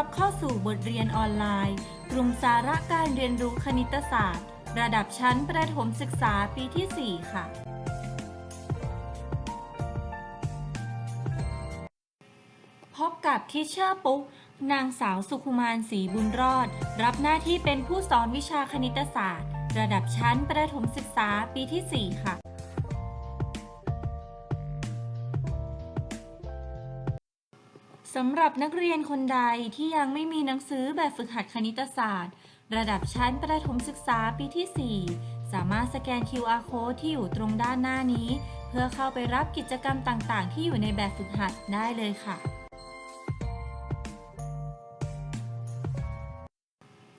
ับเข้าสู่บทเรียนออนไลน์กลุ่มสาระการเรียนรู้คณิตศาสตร์ ระดับชั้นประถมศึกษาปีที่ 4 ค่ะ พบกับทิเชอร์ปุ๊ก นางสาวสุขุมานศรีบุญรอด รับหน้าที่เป็นผู้สอนวิชาคณิตศาสตร์ ระดับชั้นประถมศึกษาปีที่ 4 ค่ะ สำหรับนักเรียนคนใดที่ยังไม่มีหนังสือแบบฝึกหัดคณิตศาสตร์ ระดับชั้นประถมศึกษาปีที่ 4 สามารถสแกน QR code ที่อยู่ตรงด้านหน้านี้ เพื่อเข้าไปรับกิจกรรมต่างๆ ที่อยู่ในแบบฝึกหัดได้เลยค่ะ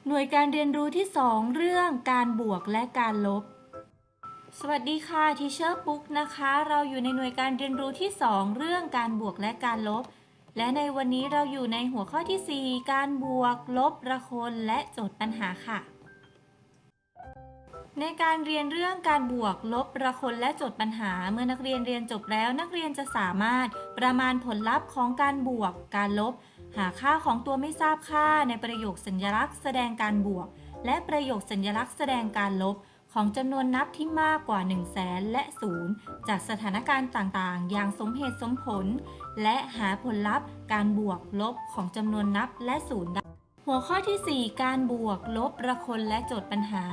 หน่วยการเรียนรู้ที่ 2 เรื่องการบวกและการลบสวัสดีค่ะทีเชอร์ปุ๊กนะคะ เราอยู่ในหน่วยการเรียนรู้ที่ 2 เรื่องการบวกและการลบ และในวันนี้เราอยู่ในหัวข้อที่ 4 การบวก ลบระคนและโจทย์ปัญหาค่ะ ในการเรียนเรื่องการบวก ลบระคนและโจทย์ปัญหา เมื่อนักเรียนเรียนจบแล้ว นักเรียนจะสามารถประมาณผลลัพธ์ของการบวก การลบ หาค่าของตัวไม่ทราบค่าในประโยคสัญลักษณ์แสดงการบวก และประโยคสัญลักษณ์แสดงการลบ ของจำนวนนับที่มากกว่า 1 0 0 0 0แสนและ0จากสถานการณ์ต่างๆ อย่างสมเหตุสมผล และหาผลลัพธ์ การบวกลบของจำนวนนับและศูนย์ได้หัวข้อทีสี่ 4 การบวกลบระคนและโจทย์ปัญหา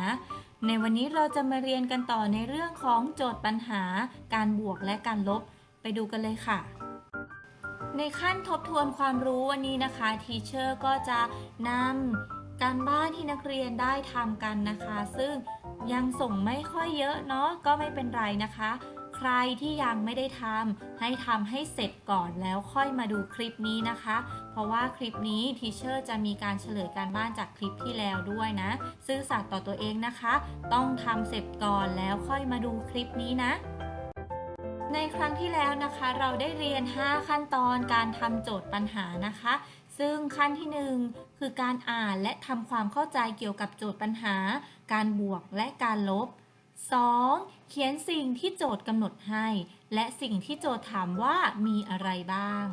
ในวันนี้เราจะมาเรียนกันต่อในเรื่องของโจทย์ปัญหา การบวกและการลบ ไปดูกันเลยค่ะในขั้นทบทวนความรู้วันนี้นะคะทีเชอร์ก็จะนำการบ้านที่นักเรียนได้ทำกันนะคะ ซึ่ง ยังส่งไม่ค่อยเยอะเนาะก็ไม่เป็นไรนะคะ ใครที่ยังไม่ได้ทำให้ทำให้เสร็จก่อนแล้วค่อยมาดูคลิปนี้นะคะ เพราะว่าคลิปนี้ทีเชอร์จะมีการเฉลยการบ้านจากคลิปที่แล้วด้วยนะ ซื่อสัตย์ต่อตัวเองนะคะ ต้องทำเสร็จก่อนแล้วค่อยมาดูคลิปนี้นะในครั้งที่แล้วนะคะเราได้เรียน 5 ขั้นตอนการทำโจทย์ปัญหานะคะ ซึ่งขั้นที่ 1 คือการอ่านและทำความเข้าใจเกี่ยวกับโจทย์ปัญหา การบวกและการลบ 2. เขียนสิ่งที่โจทย์กำหนดให้ และสิ่งที่โจทย์ถามว่ามีอะไรบ้าง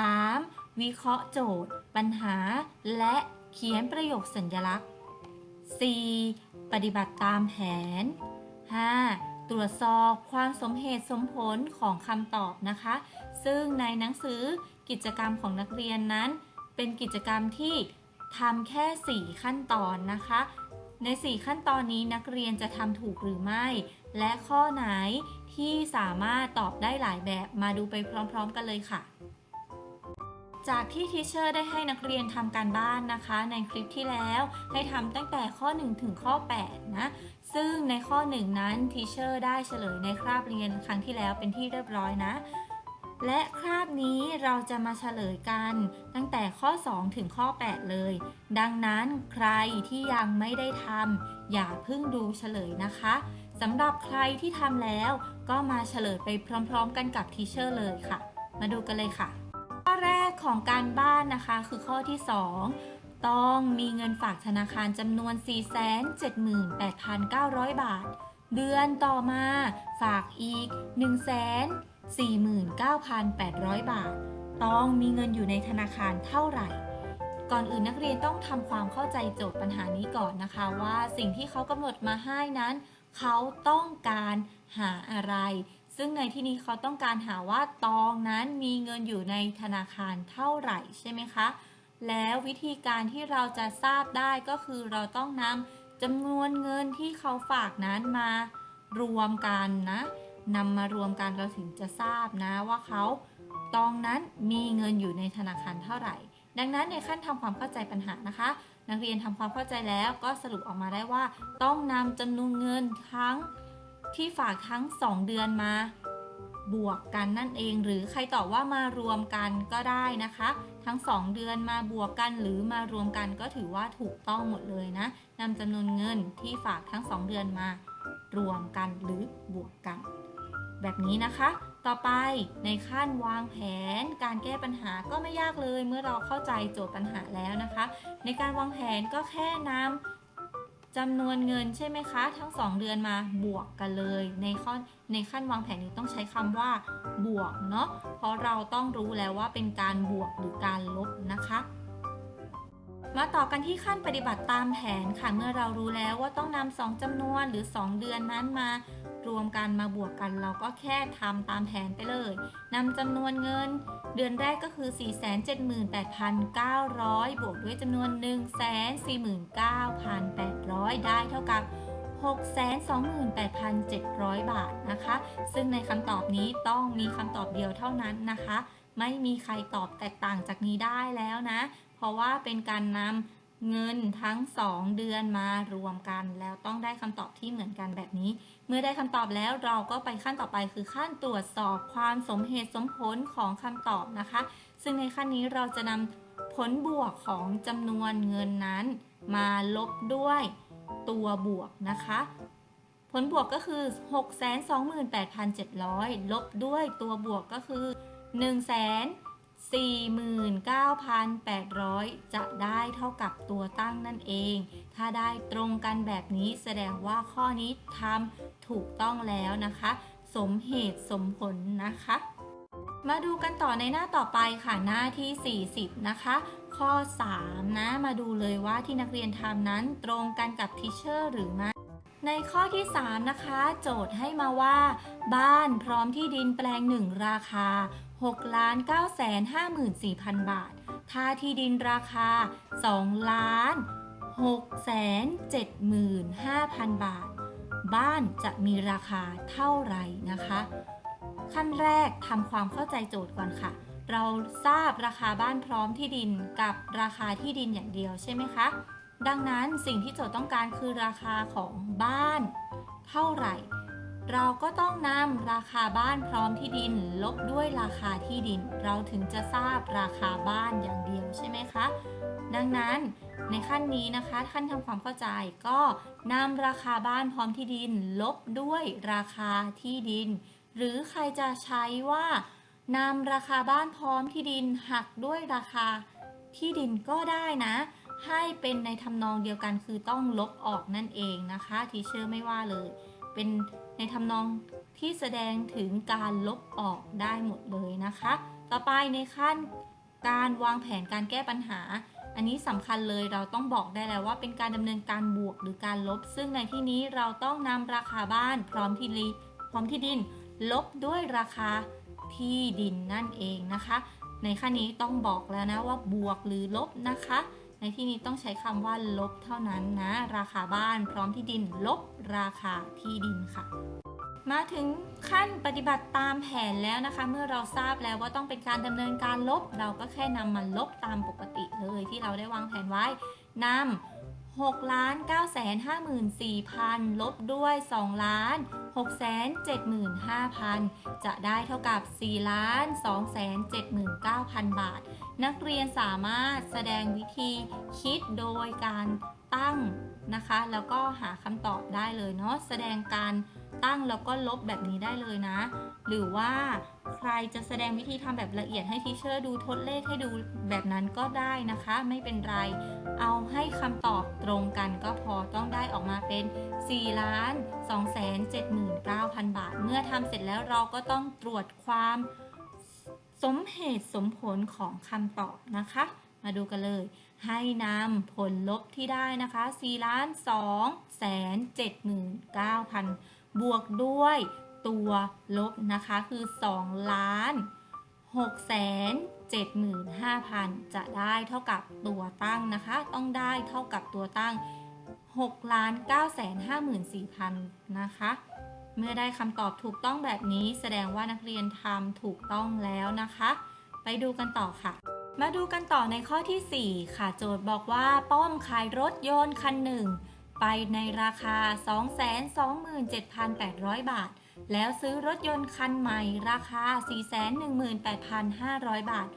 3. วิเคราะห์โจทย์ ปัญหา และเขียนประโยคสัญลักษณ์ 4. ปฏิบัติตามแผน 5. ตรวจสอบความสมเหตุสมผลของคำตอบนะคะ ซึ่งในหนังสือกิจกรรมของนักเรียนนั้น เป็นกิจกรรมที่ทำแค่ 4 ขั้นตอนนะคะ ใน 4 ขั้นตอนนี้นักเรียนจะทำถูกหรือไม่ และข้อไหนที่สามารถตอบได้หลายแบบมาดูไปพร้อมๆกันเลยค่ะ จากที่ทีเชอร์ได้ให้นักเรียนทำการบ้านนะคะ ในคลิปที่แล้วให้ทำตั้งแต่ข้อ 1 ถึงข้อ 8 นะ ซึ่งในข้อ 1 นั้นทีเชอร์ได้เฉลยในคราบเรียนครั้งที่แล้วเป็นที่เรียบร้อยนะ และคราบนี้เราจะมาเฉลยกัน ตั้งแต่ข้อ 2 ถึงข้อ 8 เลย ดังนั้นใครที่ยังไม่ได้ทำอย่าเพิ่งดูเฉลยนะคะสำหรับใครที่ทำแล้วก็มาเฉลยไปพร้อมๆ กันกับทีเชอร์เลยค่ะ มาดูกันเลยค่ะ ข้อแรกของการบ้านนะคะคือข้อที่ 2 ต้องมีเงินฝากธนาคารจำนวน 478,900 บาท เดือนต่อมาฝากอีก 1 0 0 0 0 49,800 บาท ต้องมีเงินอยู่ในธนาคารเท่าไหร่ ก่อนอื่นนักเรียนต้องทำความเข้าใจโจทย์ปัญหานี้ก่อนนะคะ ว่าสิ่งที่เขากำหนดมาให้นั้น เขาต้องการหาอะไร ซึ่งในที่นี้เขาต้องการหาว่าตองนั้นมีเงินอยู่ในธนาคารเท่าไหร่ใช่ไหมคะ แล้ววิธีการที่เราจะทราบได้ก็คือเราต้องนำจำนวนเงินที่เขาฝากนั้นมารวมกันนะ นำมารวมกันเราถึงจะทราบนะว่าเขาตองนั้นมีเงินอยู่ในธนาคารเท่าไหร่ ดังนั้นในขั้นทำความเข้าใจปัญหานะคะ นักเรียนทำความเข้าใจแล้วก็สรุปออกมาได้ว่า ต้องนำจำนวนเงินทั้งที่ฝากทั้ง 2 เดือนมาบวกกันนั่นเอง หรือใครตอบว่ามารวมกันก็ได้นะคะ ทั้ง 2 เดือนมาบวกกันหรือมารวมกันก็ถือว่าถูกต้องหมดเลยนะนำจำนวนเงินที่ฝากทั้ง 2 เดือนมารวมกันหรือบวกกัน แบบนี้นะคะ ต่อไปในขั้นวางแผน การแก้ปัญหาก็ไม่ยากเลย เมื่อเราเข้าใจโจทย์ปัญหาแล้วนะคะ ในการวางแผนก็แค่นำจำนวนเงินใช่ไหมคะ ทั้ง 2 เดือนมาบวกกันเลย ในข้อในขั้นวางแผนนี้ต้องใช้คำว่า บวกเนาะเพราะเราต้องรู้แล้วว่าเป็นการบวกหรือการลบนะคะมาต่อกันที่ขั้นปฏิบัติตามแผนค่ะ เมื่อเรารู้แล้วว่าต้องนำสองจำนวนหรือ 2 เดือนนั้นมา รวมกันมาบวกกัน เราก็แค่ทำตามแผนไปเลยนำจำนวนเงิน เดือนแรกก็คือ 478,900 บวกด้วยจำนวน 149,800 ได้เท่ากับ 628,700 บาทนะคะ ซึ่งในคำตอบนี้ต้องมีคำตอบเดียวเท่านั้นนะคะ ไม่มีใครตอบแตกต่างจากนี้ได้แล้วนะ เพราะว่าเป็นการนำ เงินทั้ง 2 เดือนมารวมกัน แล้วต้องได้คำตอบที่เหมือนกันแบบนี้ เมื่อได้คำตอบแล้วเราก็ไปขั้นต่อไปคือขั้นตรวจสอบความสมเหตุสมผลของคำตอบนะคะ ซึ่งในขั้นนี้เราจะนำผลบวกของจำนวนเงินนั้น มาลบด้วยตัวบวกนะคะ ผลบวกก็คือ 628,700 ลบด้วยตัวบวกก็คือ 49,800 จะได้เท่ากับตัวตั้งนั่นเอง ถ้าได้ตรงกันแบบนี้แสดงว่าข้อนี้ทำถูกต้องแล้วนะคะ สมเหตุสมผลนะคะ มาดูกันต่อในหน้าต่อไปค่ะหน้าที่ 40 นะคะ ข้อ 3 นะ มาดูเลยว่าที่นักเรียนทำนั้นตรงกันกับทิเชอร์หรือไม่ในข้อที่ 3 นะคะ โจทย์ให้มาว่า บ้านพร้อมที่ดินแปลงหนึ่งราคา 6ล้าน9แสน54,000 บาทถ้าที่ดินราคา 2 ล้าน6แสน75,000 บาท บ้านจะมีราคาเท่าไหร่นะคะ ขั้นแรกทำความเข้าใจโจทย์ก่อนค่ะ เราทราบราคาบ้านพร้อมที่ดินกับราคาที่ดินอย่างเดียวใช่ไหมคะ ดังนั้นสิ่งที่โจทย์ต้องการคือราคาของบ้าน เท่าไหร่ เราก็ต้องนำราคาบ้านพร้อมที่ดิน ลบด้วยราคาที่ดิน เราถึงจะทราบราคาบ้านอย่างเดียวใช่ไหมคะ ดังนั้นในขั้นนี้นะคะท่านทำความเข้าใจก็นำราคาบ้านพร้อมที่ดิน ลบด้วยราคาที่ดิน หรือใครจะใช้ว่านำราคาบ้านพร้อมที่ดินหักด้วยราคาที่ดินก็ได้นะ ให้เป็นในทำนองเดียวกันคือต้องลบออกนั่นเองนะคะทีเชอร์ไม่ว่าเลย เป็นในทำนองที่แสดงถึงการลบออกได้หมดเลยนะคะ ต่อไปในขั้นการวางแผนการแก้ปัญหา อันนี้สำคัญเลยเราต้องบอกได้แล้วว่าเป็นการดำเนินการบวกหรือการลบ ซึ่งในที่นี้เราต้องนำราคาบ้านพร้อมที่ดินพร้อมที่ดิน ลบด้วยราคาที่ดินนั่นเองนะคะ ในขั้นนี้ต้องบอกแล้วนะว่าบวกหรือลบนะคะ ในที่นี้ต้องใช้คำว่าลบเท่านั้นนะ ราคาบ้านพร้อมที่ดินลบราคาที่ดินค่ะ มาถึงขั้นปฏิบัติตามแผนแล้วนะคะ เมื่อเราทราบแล้วว่าต้องเป็นการดำเนินการลบ เราก็แค่นำมาลบตามปกติเลยที่เราได้วางแผนไว้นำ 6ล้าน9แสน54,000 ลบด้วย2ล้าน6แสน75,000 จะได้เท่ากับ4ล้าน2แสน79,000 บาท นักเรียนสามารถแสดงวิธีคิดโดยการตั้งนะคะ แล้วก็หาคำตอบได้เลยเนาะแสดงการตั้งแล้วก็ลบแบบนี้ได้เลยนะ หรือว่าใครจะแสดงวิธีทำแบบละเอียดให้ทีเชอร์ดูทดเลขให้ดูแบบนั้นก็ได้นะคะ ไม่เป็นไร เอาให้คำตอบตรงกันก็พอต้องได้ออกมาเป็น 4 ล้าน 2 7 9 0 0 0บาท เมื่อทำเสร็จแล้วเราก็ต้องตรวจความสมเหตุสมผลของคำตอบนะคะ มาดูกันเลย ให้นำผลลบที่ได้นะคะ4ล้าน2แสน79,000บวกด้วย ตัวลบนะคะ คือ 2 ล้าน6แสน75,000 จะได้เท่ากับตัวตั้งนะคะ ต้องได้เท่ากับตัวตั้ง6ล้าน9แสน54,000 นะคะ เมื่อได้คำตอบถูกต้องแบบนี้แสดงว่านักเรียนทำถูกต้องแล้วนะคะ ไปดูกันต่อค่ะมาดูกันต่อในข้อที่ 4 ค่ะ โจทย์บอกว่าป้อมขายรถยนต์คันหนึ่ง ไปในราคา 227,800 บาท แล้วซื้อรถยนต์คันใหม่ราคา 418,500 บาท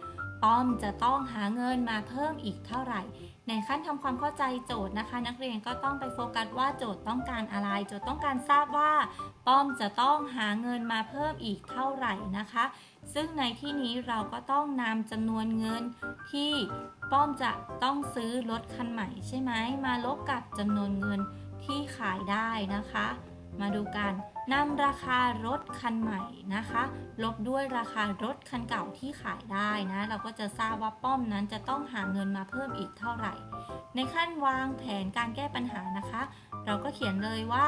ป้อมจะต้องหาเงินมาเพิ่มอีกเท่าไหร่ ในขั้นทำความเข้าใจโจทย์นะคะ นักเรียนก็ต้องไปโฟกัสว่าโจทย์ต้องการอะไร โจทย์ต้องการทราบว่า ป้อมจะต้องหาเงินมาเพิ่มอีกเท่าไหร่นะคะ ซึ่งในที่นี้เราก็ต้องนำจำนวนเงินที่ป้อมจะต้องซื้อรถคันใหม่ใช่ไหมมาลบกับจำนวนเงินที่ขายได้นะคะ มาดูกัน นำราคารถคันใหม่นะคะ ลบด้วยราคารถคันเก่าที่ขายได้นะ เราก็จะทราบว่าป้อมนั้นจะต้องหาเงินมาเพิ่มอีกเท่าไหร่ ในขั้นวางแผนการแก้ปัญหานะคะ เราก็เขียนเลยว่า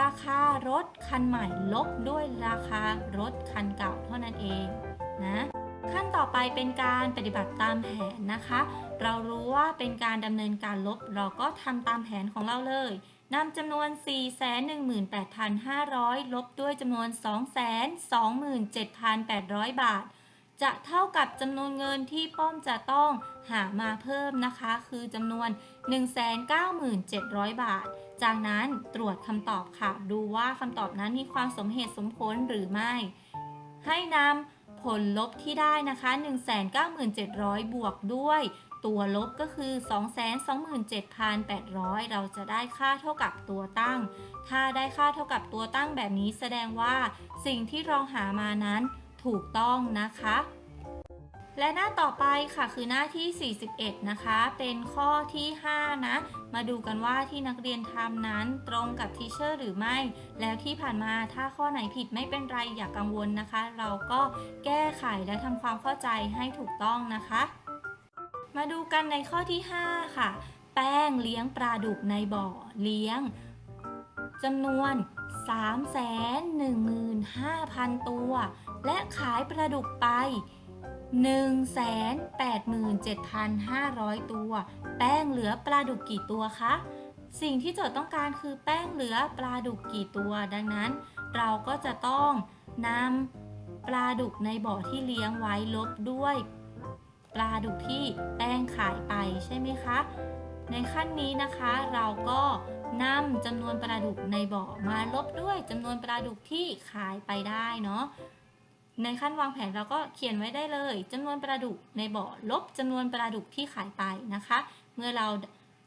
ราคารถคันใหม่ ลบด้วยราคารถคันเก่าเท่านั้นเองนะขั้นต่อไปเป็นการปฏิบัติตามแผนนะคะ เรารู้ว่าเป็นการดำเนินการลบ เราก็ทำตามแผนของเราเลย นำจำนวน 418,500 ลบด้วยจำนวน 227,800 บาท จะเท่ากับจำนวนเงินที่ป้อมจะต้องหามาเพิ่มนะคะ คือจำนวน 197,000 บาท จากนั้นตรวจคำตอบค่ะ ดูว่าคำตอบนั้นมีความสมเหตุสมผลหรือไม่ ให้นำผลลบที่ได้นะคะ 197,000 บวกด้วย ตัวลบก็คือ 227,800 เราจะได้ค่าเท่ากับตัวตั้ง ถ้าได้ค่าเท่ากับตัวตั้งแบบนี้แสดงว่าสิ่งที่เราหามานั้นถูกต้องนะคะ และหน้าต่อไปค่ะคือหน้าที่ 41 นะคะ เป็นข้อที่ 5 นะ มาดูกันว่าที่นักเรียนทำนั้นตรงกับทีเชอร์หรือไม่ แล้วที่ผ่านมาถ้าข้อไหนผิดไม่เป็นไรอย่ากกังวลนะคะ เราก็แก้ไขและทำความเข้าใจให้ถูกต้องนะคะ มาดูกันในข้อที่ 5 ค่ะ แป้งเลี้ยงปลาดุกในบ่อเลี้ยงจำนวน 315,000 ตัว และขายปลาดุกไป 187,500 ตัว แป้งเหลือปลาดุกกี่ตัวคะ สิ่งที่โจทย์ต้องการคือแป้งเหลือปลาดุกกี่ตัว ดังนั้น เราก็จะต้องนำปลาดุกในบ่อที่เลี้ยงไว้ลบด้วย ปลาดุกที่แป้งขายไปใช่ไหมคะ ในขั้นนี้นะคะเราก็นำจำนวนปลาดุกในบ่อมาลบด้วยจำนวนปลาดุกที่ขายไปได้เนาะในขั้นวางแผนเราก็เขียนไว้ได้เลยจำนวนปลาดุกในบ่อลบจำนวนปลาดุกที่ขายไปนะคะ เมื่อเรา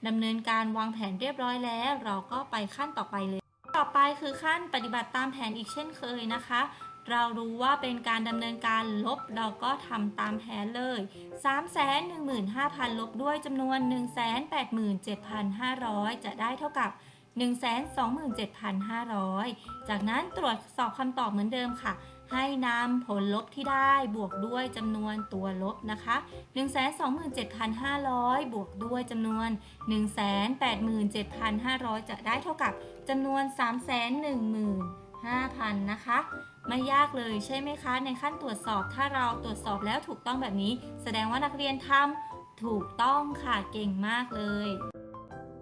ดำเนินการวางแผนเรียบร้อยแล้ว เราก็ไปขั้นต่อไปเลย ต่อไปคือขั้นปฏิบัติตามแผนอีกเช่นเคยนะคะ เรารู้ว่าเป็นการดำเนินการลบเราก็ทำตามแผนเลย 315,000 ลบด้วยจำนวน 187,500 จะได้เท่ากับ 127,500 จากนั้นตรวจสอบคำตอบเหมือนเดิมค่ะ ให้นำผลลบที่ได้บวกด้วยจำนวนตัวลบนะคะ 127,500 บวกด้วยจำนวน 187,500 จะได้เท่ากับจำนวน 315,000 นะคะ ไม่ยากเลยใช่ไหมคะ ในขั้นตรวจสอบถ้าเราตรวจสอบแล้วถูกต้องแบบนี้ แสดงว่านักเรียนทำถูกต้องค่ะเก่งมากเลย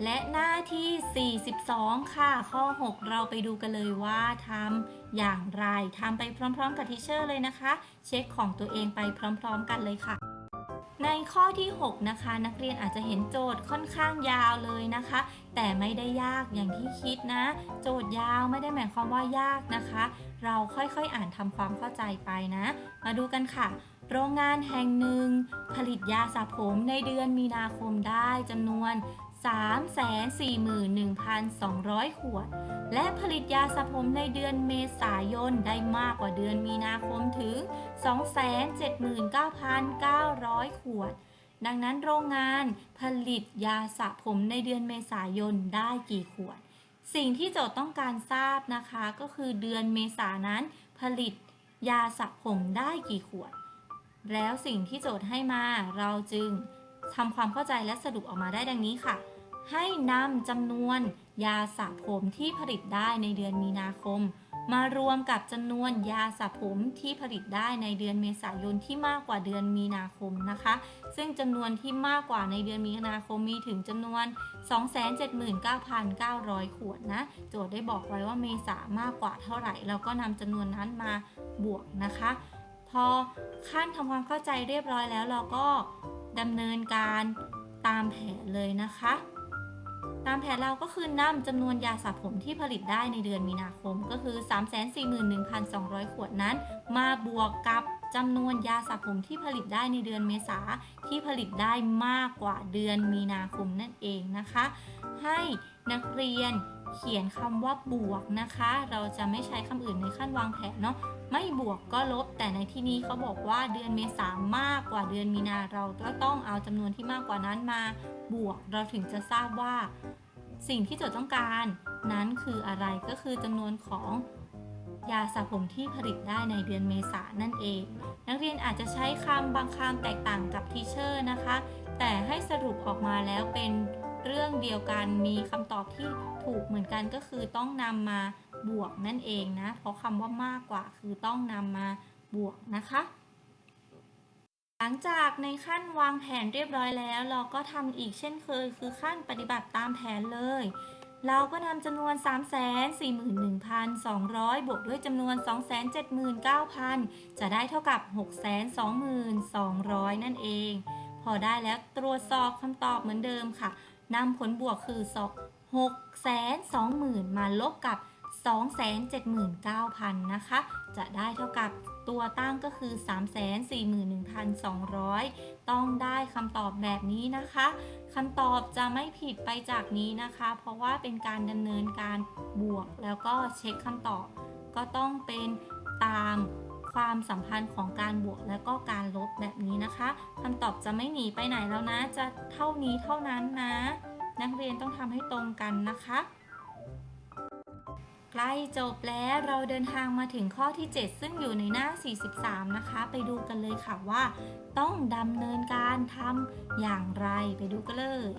และหน้าที่ 42 ค่ะ ข้อ 6 เราไปดูกันเลยว่าทำอย่างไรทำไปพร้อม ๆ กับทิเชอร์เลยนะคะ เช็คของตัวเองไปพร้อม ๆ กันเลยค่ะ ในข้อที่ 6 นะคะ นักเรียนอาจจะเห็นโจทย์ค่อนข้างยาวเลยนะคะ แต่ไม่ได้ยากอย่างที่คิดนะ โจทย์ยาวไม่ได้หมายความว่ายากนะคะ เราค่อยๆอ่านทำความเข้าใจไปนะ มาดูกันค่ะ โรงงานแห่งหนึ่ง ผลิตยาสระผมในเดือนมีนาคมได้จำนวน 341,200 ขวด และผลิตยาสระผมในเดือนเมษายนได้มากกว่าเดือนมีนาคมถึง 279,900 ขวด ดังนั้นโรงงานผลิตยาสระผมในเดือนเมษายนได้กี่ขวด สิ่งที่โจทย์ต้องการทราบนะคะก็คือเดือนเมษานั้น ผลิตยาสระผมได้กี่ขวด แล้วสิ่งที่โจทย์ให้มาเราจึง ทำความเข้าใจและสรุปออกมาได้ดังนี้ค่ะ ให้นำจำนวนยาสระผมที่ผลิตได้ในเดือนมีนาคม มารวมกับจำนวนยาสระผมที่ผลิตได้ในเดือนเมษายนที่มากกว่าเดือนมีนาคมนะคะ ซึ่งจำนวนที่มากกว่าในเดือนมีนาคมมีถึงจำนวน 279,900 ขวดนะ โจทย์ได้บอกไว้ว่าเมษามากกว่าเท่าไหร่ เราก็นำจำนวนนั้นมาบวกนะคะ พอขั้นทำความเข้าใจเรียบร้อยแล้วเราก็ ดำเนินการตามแผนเลยนะคะ ตามแผนเราก็คือนำจำนวนยาสระผมที่ผลิตได้ในเดือนมีนาคมก็คือ 341,200 ขวดนั้น มาบวกกับจำนวนยาสระผมที่ผลิตได้ในเดือนเมษาที่ผลิตได้มากกว่าเดือนมีนาคมนั่นเองนะคะ ให้นักเรียน เขียนคำว่าบวกนะคะ เราจะไม่ใช้คำอื่นในขั้นวางแผนเนาะไม่บวกก็ลบ แต่ในที่นี้เขาบอกว่าเดือนเมษามากกว่าเดือนมีนาเราก็ต้องเอาจำนวนที่มากกว่านั้นมาบวก เราถึงจะทราบว่า สิ่งที่โจทย์ต้องการ นั้นคืออะไรก็คือจำนวนของยาสระผมที่ผลิตได้ในเดือนเมษานนั่นเอง นักเรียนอาจจะใช้คำบางคำแตกต่างกับทีเชอร์นะคะ แต่ให้สรุปออกมาแล้วเป็น เรื่องเดียวกันมีคำตอบที่ถูกเหมือนกันก็คือต้องนำมาบวกนั่นเองนะ เพราะคำว่ามากกว่าคือต้องนำมาบวกนะคะ หลังจากในขั้นวางแผนเรียบร้อยแล้ว เราก็ทำอีกเช่นเคย คือขั้นปฏิบัติตามแผนเลย เราก็นำจำนวน 341,200 บวกด้วยจำนวน 279,000 จะได้เท่ากับ 622,200 นั่นเอง พอได้แล้วตรวจสอบคำตอบเหมือนเดิมค่ะ นำผลบวกคือ 620,000 มาลบกับ 279,000 นะคะ จะได้เท่ากับตัวตั้งก็คือ 341,200 ต้องได้คำตอบแบบนี้นะคะคำตอบจะไม่ผิดไปจากนี้นะคะ เพราะว่าเป็นการดำเนินการบวกแล้วก็เช็คคำตอบ ก็ต้องเป็นตาม ความสัมพันธ์ของการบวกแล้วก็การลบแบบนี้นะคะคำตอบจะไม่หนีไปไหนแล้วนะ จะเท่านี้เท่านั้นนะ นักเรียนต้องทำให้ตรงกันนะคะ ใกล้จบแล้วเราเดินทางมาถึงข้อที่ 7 ซึ่งอยู่ในหน้า 43 นะคะ ไปดูกันเลยค่ะว่า ต้องดำเนินการทำอย่างไรไปดูกันเลย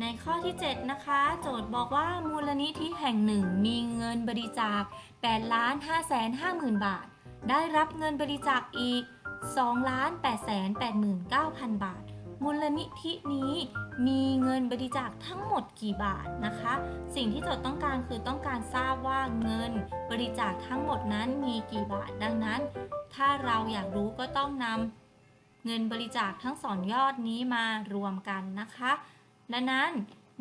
ในข้อที่ 7 นะคะ โจทย์บอกว่ามูลนิธิแห่งหนึ่งมีเงินบริจาค8ล้าน5 5 0 0 0 0 บาท ได้รับเงินบริจาคอีก2ล้าน8 8 9 0 0 0 บาท มูลนิธินี้มีเงินบริจาคทั้งหมดกี่บาทนะคะ สิ่งที่โจทย์ต้องการคือต้องการทราบว่าเงินบริจาคทั้งหมดนั้นมีกี่บาท ดังนั้น ถ้าเราอยากรู้ก็ต้องนำเงินบริจาคทั้งสองยอดนี้มารวมกันนะคะ ดังนั้น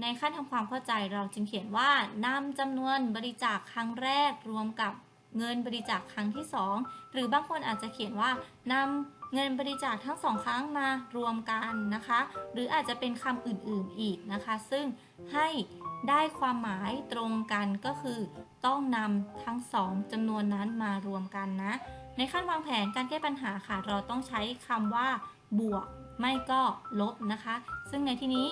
ในขั้นทำความเข้าใจเราจึงเขียนว่านำจำนวนบริจาคครั้งแรกรวมกับ เงินบริจาคครั้งที่สองหรือบางคนอาจจะเขียนว่านำเงินบริจาคทั้งสองครั้งมารวมกันนะคะ หรืออาจจะเป็นคำอื่นๆอีกนะคะ ซึ่งให้ได้ความหมายตรงกันก็คือ ต้องนำทั้งสองจำนวนนั้นมารวมกันนะ ในขั้นวางแผนการแก้ปัญหาค่ะ เราต้องใช้คำว่า บวก ไม่ก็ลบนะคะ ซึ่งในที่นี้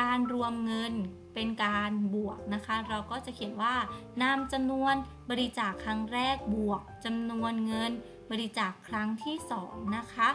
การรวมเงิน เป็นการบวกนะคะ เราก็จะเขียนว่านำจำนวนบริจาคครั้งแรกบวกจำนวนเงินบริจาคครั้งที่สองนะคะ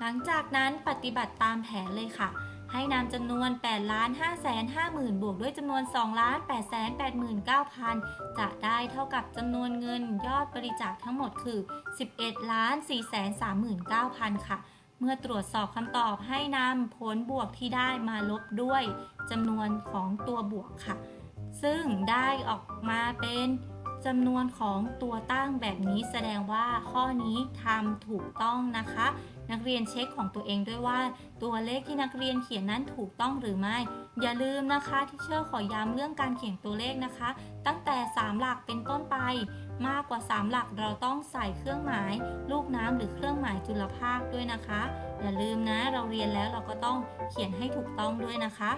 หลังจากนั้นปฏิบัติตามแผนเลยค่ะ ให้นำจำนวน8ล้าน5แสน5หมื่นบวกด้วยจำนวน2ล้าน8แสน8หมื่น9พันจะได้เท่ากับจำนวนเงินยอดบริจาคทั้งหมดคือ 11ล้าน4แสน3หมื่น9พันค่ะ เมื่อตรวจสอบคำตอบให้นำผลบวกที่ได้มาลบด้วยจำนวนของตัวบวกค่ะ ซึ่งได้ออกมาเป็นจำนวนของตัวตั้งแบบนี้แสดงว่าข้อนี้ทำถูกต้องนะคะ นักเรียนเช็คของตัวเองด้วยว่า ตัวเลขที่นักเรียนเขียนนั้นถูกต้องหรือไม่ อย่าลืมนะคะที่เชอร์ขอย้ำเรื่องการเขียนตัวเลขนะคะ ตั้งแต่ 3 หลักเป็นต้นไป มากกว่า 3 หลักเราต้องใส่เครื่องหมาย ลูกน้ำหรือเครื่องหมายจุลภาคด้วยนะคะ อย่าลืมนะเราเรียนแล้วเราก็ต้องเขียนให้ถูกต้องด้วยนะคะ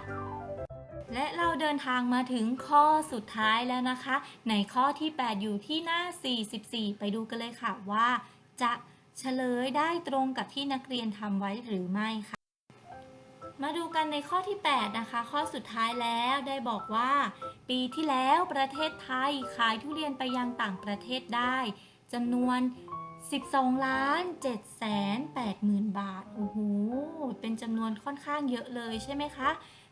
และเราเดินทางมาถึงข้อสุดท้ายแล้วนะคะ ในข้อที่ 8 อยู่ที่หน้า 44 ไปดูกันเลยค่ะว่าจะ เฉลยได้ตรงกับที่นักเรียนทำไว้หรือไม่ค่ะ มาดูกันในข้อที่ 8 นะคะ ข้อสุดท้ายแล้วได้บอกว่า ปีที่แล้วประเทศไทยขายทุเรียนไปยังต่างประเทศได้จำนวน 12ล้าน7แสน8หมื่นบาท โอ้โห เป็นจำนวนค่อนข้างเยอะเลยใช่ไหมคะ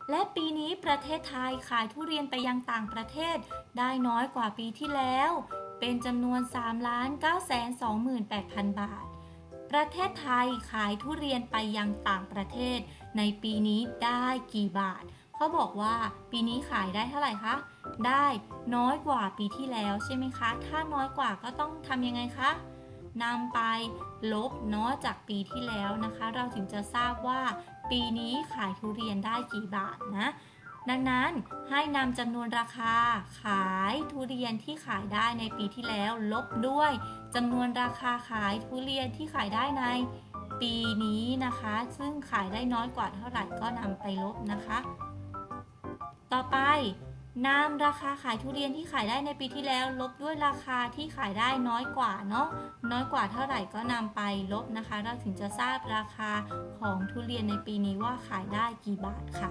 และปีนี้ประเทศไทยขายทุเรียนไปยังต่างประเทศ ได้น้อยกว่าปีที่แล้ว เป็นจำนวน3ล้าน9แสน28,000 บาท ประเทศไทยขายทุเรียนไปยังต่างประเทศ ในปีนี้ได้กี่บาท เขาบอกว่าปีนี้ขายได้เท่าไหร่คะ ได้น้อยกว่าปีที่แล้วใช่ไหมคะ ถ้าน้อยกว่าก็ต้องทำยังไงคะนำไปลบเนาะจากปีที่แล้วนะคะ เราถึงจะทราบว่าปีนี้ขายทุเรียนได้กี่บาทนะ ดังนั้นให้นำจำนวนราคาขายทุเรียนที่ขายได้ในปีที่แล้ว ลบด้วยจำนวนราคาขายทุเรียนที่ขายได้ในปีนี้นะคะ ซึ่งขายได้น้อยกว่าเท่าไหร่ก็นำไปลบนะคะ ต่อไปนำราคาขายทุเรียนที่ขายได้ในปีที่แล้ว ลบด้วยราคาที่ขายได้น้อยกว่าเนาะน้อยกว่าเท่าไหร่ก็นำไปลบนะคะ เราถึงจะทราบราคาของทุเรียนในปีนี้ว่าขายได้กี่บาทค่ะ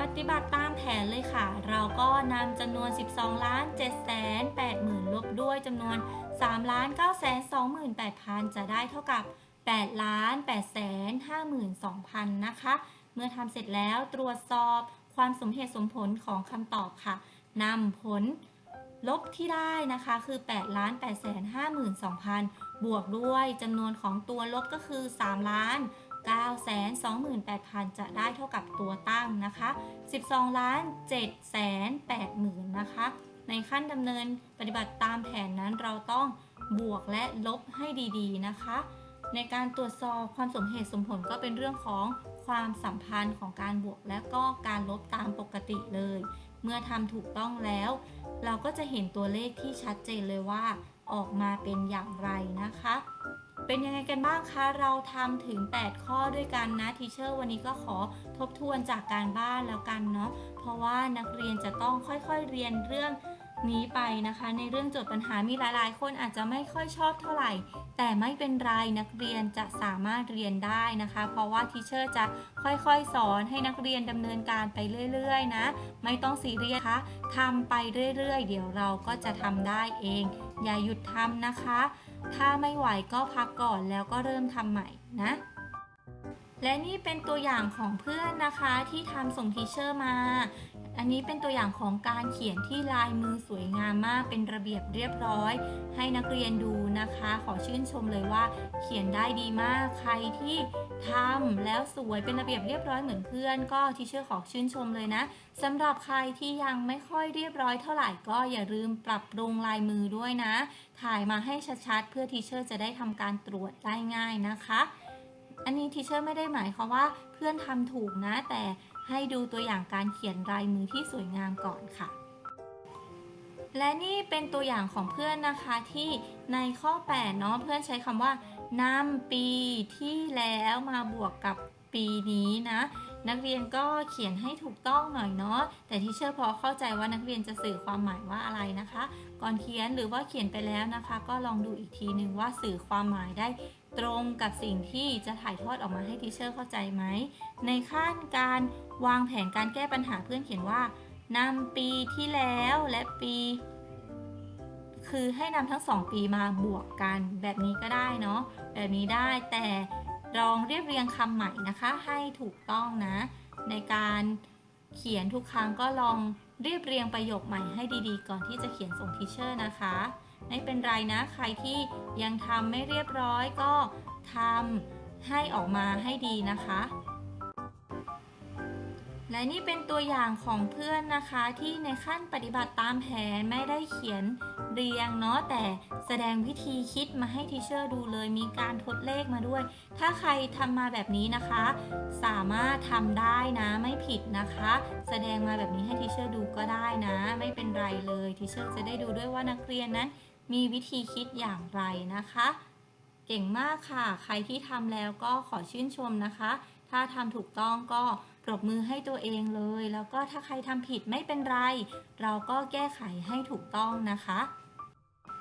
ปฏิบัติตามแผนเลยค่ะ เราก็นำจำนวน 12 ล้าน7 8 0 0 0ลบด้วยจำนวน 3 ล้าน9 2 8 0 0 จะได้เท่ากับ8ล้าน8 5 2 0 0 0 นะคะ เมื่อทำเสร็จแล้วตรวจสอบความสมเหตุสมผลของคำตอบค่ะนำผลลบที่ได้นะคะคือ8ล้าน8 5 2 0 0 0 บวกด้วยจำนวนของตัวลบก็คือ3ล้าน8 928,000 จะได้เท่ากับตัวตั้งนะคะ 12ล้าน780,000นะคะ ในขั้นดำเนินปฏิบัติตามแผนนั้นเราต้องบวกและลบให้ดีๆนะคะ ในการตรวจสอบความสมเหตุสมผลก็เป็นเรื่องของความสัมพันธ์ของการบวกและก็การลบตามปกติเลย เมื่อทำถูกต้องแล้ว เราก็จะเห็นตัวเลขที่ชัดเจนเลยว่าออกมาเป็นอย่างไรนะคะ เป็นยังไงกันบ้างคะ เราทำถึง 8 ข้อด้วยกันนะทีเชอร์วันนี้ก็ขอทบทวนจากการบ้านแล้วกันเนาะเพราะว่านักเรียนจะต้องค่อยๆเรียนเรื่อง นี้ไปนะคะ ในเรื่องโจทย์ปัญหามีหลายๆ คนอาจจะไม่ค่อยชอบเท่าไหร่ แต่ไม่เป็นไรนักเรียนจะสามารถเรียนได้นะคะ เพราะว่าทีเชอร์จะค่อยๆ สอนให้นักเรียนดำเนินการไปเรื่อยๆ นะ ไม่ต้องซีเรียสนะคะทำไปเรื่อยๆ เดี๋ยวเราก็จะทำได้เอง อย่าหยุดทำนะคะ ถ้าไม่ไหวก็พักก่อนแล้วก็เริ่มทำใหม่นะและนี่เป็นตัวอย่างของเพื่อนนะคะที่ทำส่งทีเชอร์มา อันนี้เป็นตัวอย่างของการเขียนที่ลายมือสวยงามมาก เป็นระเบียบเรียบร้อย ให้นักเรียนดูนะคะ ขอชื่นชมเลยว่า เขียนได้ดีมาก ใครที่ทำแล้วสวยเป็นระเบียบเรียบร้อยเหมือนเพื่อน ก็ทีเชอร์ขอชื่นชมเลยนะสำหรับใครที่ยังไม่ค่อยเรียบร้อยเท่าไหร่ก็อย่าลืมปรับปรุงลายมือด้วยนะ ถ่ายมาให้ชัดๆ เพื่อทีเชอร์จะได้ทำการตรวจได้ง่ายนะคะ อันนี้ทีเชอร์ไม่ได้หมายความว่าเพื่อนทำถูกนะแต่ ให้ดูตัวอย่างการเขียนลายมือที่สวยงามก่อนค่ะ และนี่เป็นตัวอย่างของเพื่อนนะคะที่ในข้อ 8 เนาะเพื่อนใช้คำว่านำปีที่แล้วมาบวกกับปีนี้นะ นักเรียนก็เขียนให้ถูกต้องหน่อยเนาะแต่ที่เชื่อพอเข้าใจว่านักเรียนจะสื่อความหมายว่าอะไรนะคะ ก่อนเขียนหรือว่าเขียนไปแล้วนะคะ ก็ลองดูอีกทีหนึ่งว่าสื่อความหมายได้ ตรงกับสิ่งที่จะถ่ายทอดออกมาให้ทีเชอร์เข้าใจไหม ในขั้นการวางแผนการแก้ปัญหาเพื่อนเขียนว่านำปีที่แล้วและปี คือให้นำทั้งสองปีมาบวกกันแบบนี้ก็ได้เนาะแบบนี้ได้แต่ลองเรียบเรียงคำใหม่นะคะ ให้ถูกต้องนะ ในการเขียนทุกครั้งก็ลองเรียบเรียงประโยคใหม่ให้ดีๆ ก่อนที่จะเขียนส่งทีเชอร์นะคะ ไม่เป็นไรนะ ใครที่ยังทำไม่เรียบร้อยก็ทำให้ออกมาให้ดีนะคะ และนี่เป็นตัวอย่างของเพื่อนนะคะที่ในขั้นปฏิบัติตามแผนไม่ได้เขียนเรียงเนาะแต่แสดงวิธีคิดมาให้ทีเชอร์ดูเลยมีการทดเลขมาด้วย ถ้าใครทำมาแบบนี้นะคะ สามารถทำได้นะไม่ผิดนะคะ แสดงมาแบบนี้ให้ทีเชอร์ดูก็ได้นะ ไม่เป็นไรเลยทีเชอร์จะได้ดูด้วยว่านักเรียนนั้น มีวิธีคิดอย่างไรนะคะ เก่งมากค่ะ ใครที่ทำแล้วก็ขอชื่นชมนะคะ ถ้าทำถูกต้องก็ปรบมือให้ตัวเองเลย แล้วก็ถ้าใครทำผิดไม่เป็นไร เราก็แก้ไขให้ถูกต้องนะคะ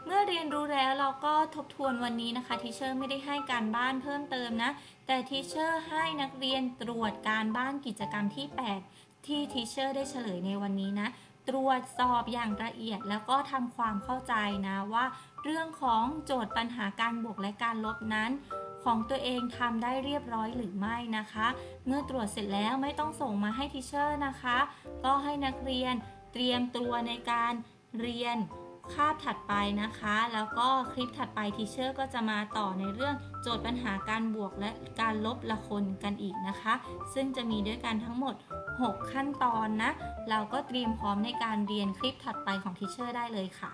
เมื่อเรียนรู้แล้วเราก็ทบทวนวันนี้นะคะทีเชอร์ไม่ได้ให้การบ้านเพิ่มเติมนะ แต่ทีเชอร์ให้นักเรียนตรวจการบ้านกิจกรรมที่ 8 ที่ทีเชอร์ได้เฉลยในวันนี้นะ ตรวจสอบอย่างละเอียด แล้วก็ทำความเข้าใจนะว่า เรื่องของโจทย์ปัญหาการบวกและการลบนั้นของตัวเองทำได้เรียบร้อยหรือไม่นะคะ เมื่อตรวจเสร็จแล้วไม่ต้องส่งมาให้ทีเชอร์นะคะ ก็ให้นักเรียนเตรียมตัวในการเรียน คาบถัดไปนะคะ แล้วก็คลิปถัดไปทีเชอร์ก็จะมาต่อในเรื่องโจทย์ปัญหาการบวกและการลบละคนกันอีกนะคะ ซึ่งจะมีด้วยกันทั้งหมด 6 ขั้นตอนนะ เราก็เตรียมพร้อมในการเรียนคลิปถัดไปของทีเชอร์ได้เลยค่ะ